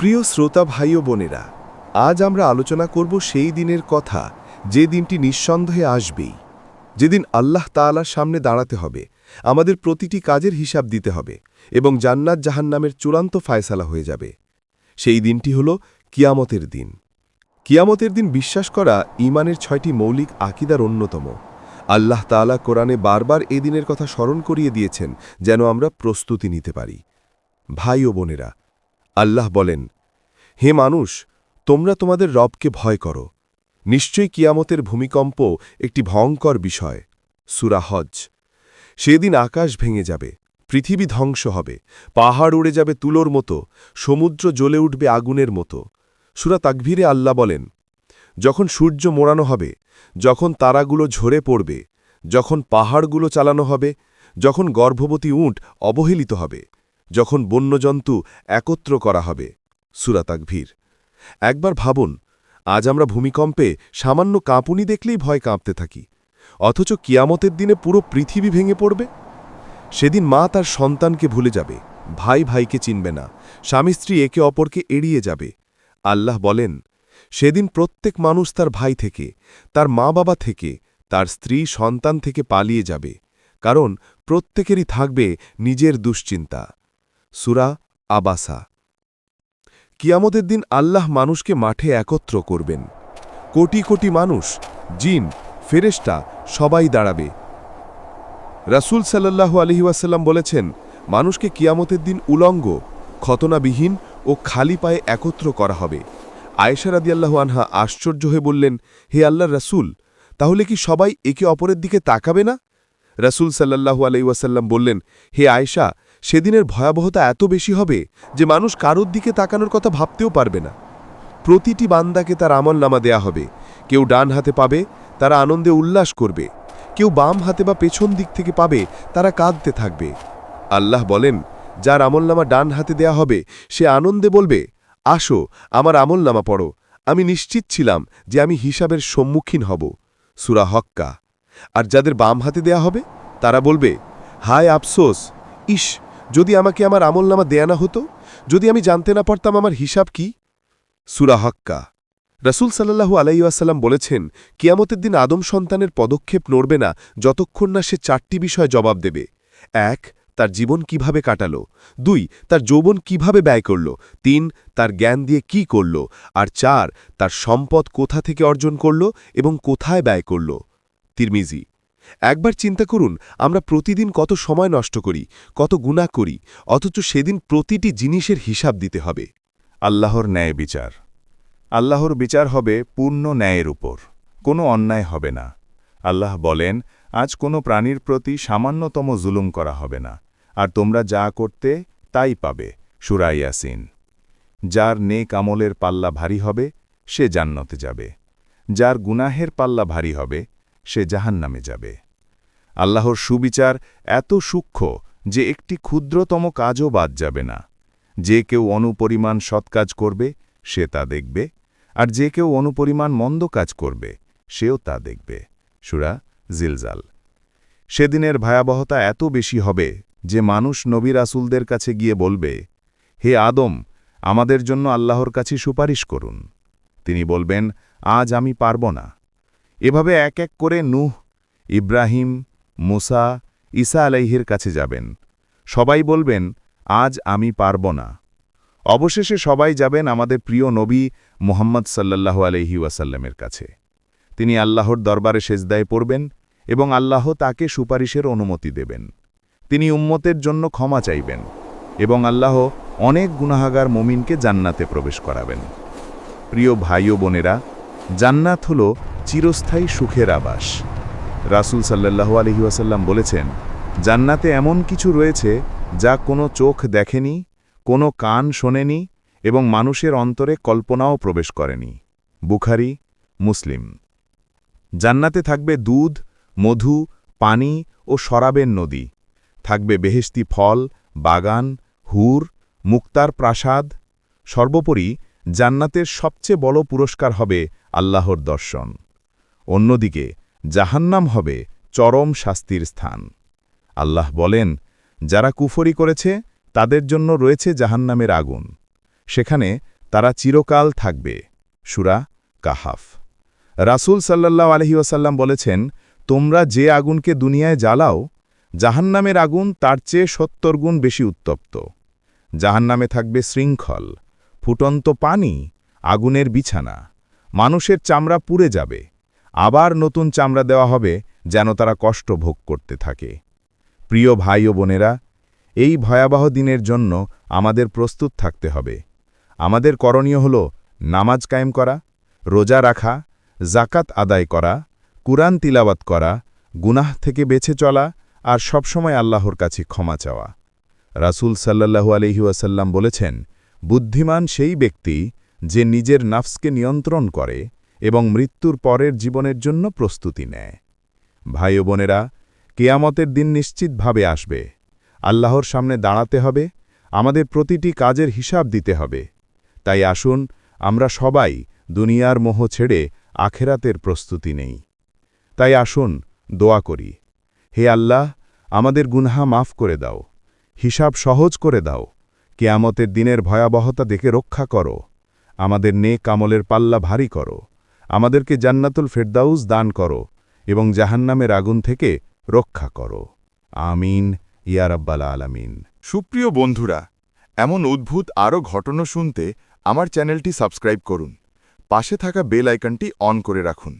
প্রিয় শ্রোতা ভাই ও বোনেরা, আজ আমরা আলোচনা করব সেই দিনের কথা যে দিনটি নিঃসন্দেহে আসবেই। যেদিন আল্লাহ তাআলার সামনে দাঁড়াতে হবে, আমাদের প্রতিটি কাজের হিসাব দিতে হবে এবং জান্নাত জাহান্নামের চূড়ান্ত ফায়সালা হয়ে যাবে। সেই দিনটি হল কিয়ামতের দিন। কিয়ামতের দিন বিশ্বাস করা ইমানের ছয়টি মৌলিক আকিদার অন্যতম। আল্লাহ তাআলা কোরআনে বারবার এ দিনের কথা স্মরণ করিয়ে দিয়েছেন যেন আমরা প্রস্তুতি নিতে পারি। ভাই ও বোনেরা আল্লাহ বলেন, হে মানুষ, তোমরা তোমাদের রবকে ভয় করো। নিশ্চয়ই কিয়ামতের ভূমিকম্প একটি ভয়ঙ্কর বিষয়। সুরা হজ। সেদিন আকাশ ভেঙে যাবে, পৃথিবী ধ্বংস হবে, পাহাড় উড়ে যাবে তুলোর মতো, সমুদ্র জ্বলে উঠবে আগুনের মতো। সুরা তাকভীরে আল্লাহ বলেন, যখন সূর্য মোড়ানো হবে, যখন তারাগুলো ঝরে পড়বে, যখন পাহাড়গুলো চালানো হবে, যখন গর্ভবতী উঁট অবহেলিত হবে যখন বন্যজন্তু একত্র করা হবে। সুরাতাকভীর একবার ভাবুন, আজ আমরা ভূমিকম্পে সামান্য কাঁপুনি দেখলেই ভয় কাঁপতে থাকি, অথচ কিয়ামতের দিনে পুরো পৃথিবী ভেঙে পড়বে। সেদিন মা তার সন্তানকে ভুলে যাবে, ভাই ভাইকে চিনবে না, স্বামী স্ত্রী একে অপরকে এড়িয়ে যাবে। আল্লাহ বলেন, সেদিন প্রত্যেক মানুষ তার ভাই থেকে, তার মা বাবা থেকে, তার স্ত্রী, সন্তান থেকে পালিয়ে যাবে, কারণ প্রত্যেকেরই থাকবে নিজের দুশ্চিন্তা। সুরা আবাসা। কিয়ামতের দিন আল্লাহ মানুষকে মাঠে একত্র করবেন। কোটি কোটি মানুষ, জিন ফেরেস্টা সবাই দাঁড়াবে। রাসূল সাল্লাল্লাহু আলহি বলেছেন, মানুষকে কিয়ামতের দিন উলঙ্গ ক্ষতনাবিহীন ও খালি পায়ে একত্র করা হবে। আয়েশা রাদিয়াল্লাহু আনহা আশ্চর্য হয়ে বললেন, হে আল্লাহ রাসূল, তাহলে কি সবাই একে অপরের দিকে তাকাবে না? রাসূল সাল্লাল্লাহু আলাইহি ওয়াসাল্লাম বললেন, হে আয়েশা সেদিনের ভয়াবহতা এত বেশি হবে যে মানুষ কারোর দিকে তাকানোর কথা ভাবতেও পারবে না। প্রতিটি বান্দাকে তার আমল নামা দেয়া হবে। কেউ ডান হাতে পাবে, তারা আনন্দে উল্লাস করবে। কেউ বাম হাতে বা পেছন দিক থেকে পাবে, তারা কাঁদতে থাকবে। আল্লাহ বলেন, যার আমলনামা ডান হাতে দেয়া হবে, সে আনন্দে বলবে, আসো, আমার আমলনামা পড়ো। আমি নিশ্চিত ছিলাম যে আমি হিসাবের সম্মুখীন হব। সুরা হক্কা আর যাদের বাম হাতে দেয়া হবে, তারা বলবে, হায় আফসোস ইস যদি আমাকে আমার আমলনামা দেয়া না হতো? যদি আমি জানতে না পারতাম আমার হিসাব কি? সুরা হক্কা। রাসুল সাল্লাহু আলাইসাল্লাম বলেছেন, কিয়ামতের দিন আদম সন্তানের পদক্ষেপ নড়বে না যতক্ষণ না সে চারটি বিষয় জবাব দেবে। এক, তার জীবন কীভাবে কাটাল। দুই, তার যৌবন কীভাবে ব্যয় করল। তিন, তার জ্ঞান দিয়ে কি করল। আর চার, তার সম্পদ কোথা থেকে অর্জন করল এবং কোথায় ব্যয় করল। তিরমিজি একবার চিন্তা করুন, আমরা প্রতিদিন কত সময় নষ্ট করি, কত গুণা করি, অথচ সেদিন প্রতিটি জিনিসের হিসাব দিতে হবে। আল্লাহর ন্যায় বিচার। আল্লাহর বিচার হবে পূর্ণ ন্যায়ের উপর, কোনো অন্যায় হবে না। আল্লাহ বলেন, আজ কোনো প্রাণীর প্রতি সামান্যতম জুলুম করা হবে না, আর তোমরা যা করতে তাই পাবে সুরাইয়াসিন যার নেক আমলের পাল্লা ভারী হবে, সে জান্নতে যাবে। যার গুনাহের পাল্লা ভারী হবে সে জাহান্নামে যাবে। আল্লাহর সুবিচার এত সূক্ষ্ম যে একটি ক্ষুদ্রতম কাজও বাদ যাবে না। যে কেউ অনুপরিমাণ সৎকাজ করবে, সে তা দেখবে, আর যে কেউ অনুপরিমাণ মন্দ কাজ করবে, সেও তা দেখবে। সুরা জিলজাল। সেদিনের ভয়াবহতা এত বেশি হবে যে মানুষ নবী রাসুলদের কাছে গিয়ে বলবে, হে আদম, আমাদের জন্য আল্লাহর কাছে সুপারিশ করুন। তিনি বলবেন, আজ আমি পারব না। এভাবে এক এক করে নুহ, ইব্রাহিম, মুসা, ঈসা আলাইহির কাছে যাবেন। সবাই বলবেন, আজ আমি পারব না। অবশেষে সবাই যাবেন আমাদের প্রিয় নবী মোহাম্মদ সাল্লাল্লাহু আলহি ওয়াসাল্লামের কাছে। তিনি আল্লাহর দরবারে সেজদায় পড়বেন এবং আল্লাহ তাকে সুপারিশের অনুমতি দেবেন। তিনি উম্মতের জন্য ক্ষমা চাইবেন এবং আল্লাহ অনেক গুনাহাগার মমিনকে জান্নাতে প্রবেশ করাবেন। প্রিয় ভাই ও বোনেরা, জান্নাত হল চিরস্থায়ী সুখের আবাস। রাসুল সাল্লাহু আলহি বলেছেন, জান্নাতে এমন কিছু রয়েছে যা কোনো চোখ দেখেনি, কোনো কান শোনেনি এবং মানুষের অন্তরে কল্পনাও প্রবেশ করেনি। বুখারি, মুসলিম। জান্নাতে থাকবে দুধ, মধু, পানি ও শরাবের নদী। থাকবে বেহেস্তি ফল, বাগান, হুর, মুক্তার প্রাসাদ। সর্বোপরি জান্নাতের সবচেয়ে বড় পুরস্কার হবে আল্লাহর দর্শন। অন্যদিকে, জাহান্নাম হবে চরম শাস্তির স্থান। আল্লাহ বলেন, যারা কুফরি করেছে, তাদের জন্য রয়েছে জাহান্নামের আগুন। সেখানে তারা চিরকাল থাকবে। সুরা কাহাফ। রাসূল সাল্লাল্লাহু আলহি বলেছেন, তোমরা যে আগুনকে দুনিয়ায় জ্বালাও, জাহান্নামের আগুন তার চেয়ে সত্তর গুণ বেশি উত্তপ্ত। জাহান্নামে থাকবে শৃঙ্খল, ফুটন্ত পানি, আগুনের বিছানা, মানুষের চামড়া পুড়ে যাবে। আবার নতুন চামড়া দেওয়া হবে যেন তারা কষ্ট ভোগ করতে থাকে। প্রিয় ভাই ও বোনেরা, এই ভয়াবহ দিনের জন্য আমাদের প্রস্তুত থাকতে হবে। আমাদের করণীয় হল নামাজ কায়েম করা, রোজা রাখা জাকাত আদায় করা, কুরআন তিলাওয়াত করা, গুনাহ থেকে বেঁচে চলা আর সবসময় আল্লাহর কাছে ক্ষমা চাওয়া। রাসূল সাল্লাল্লাহু আলহি ওয়াসাল্লাম বলেছেন, বুদ্ধিমান সেই ব্যক্তি যে নিজের নাফসকে নিয়ন্ত্রণ করে এবং মৃত্যুর পরের জীবনের জন্য প্রস্তুতি নেয়। ভাই বোনেরা কেয়ামতের দিন নিশ্চিতভাবে আসবে। আল্লাহর সামনে দাঁড়াতে হবে, আমাদের প্রতিটি কাজের হিসাব দিতে হবে। তাই আসুন, আমরা সবাই দুনিয়ার মোহ ছেড়ে আখেরাতের প্রস্তুতি নেই। তাই আসুন, দোয়া করি। হে আল্লাহ, আমাদের গুনহা মাফ করে দাও, হিসাব সহজ করে দাও, কেয়ামতের দিনের ভয়াবহতা দেখে রক্ষা করো, আমাদের নে কামলের পাল্লা ভারী করো। আমাদেরকে জান্নাতুল ফেরদাউস দান করো এবং জাহান্নামের আগুন থেকে রক্ষা করো। আমিন ইয়ারাব্বালা আলামিন। সুপ্রিয় বন্ধুরা, এমন অদ্ভুত আরও ঘটনা শুনতে আমার চ্যানেলটি সাবস্ক্রাইব করুন। পাশে থাকা বেল আইকনটি অন করে রাখুন।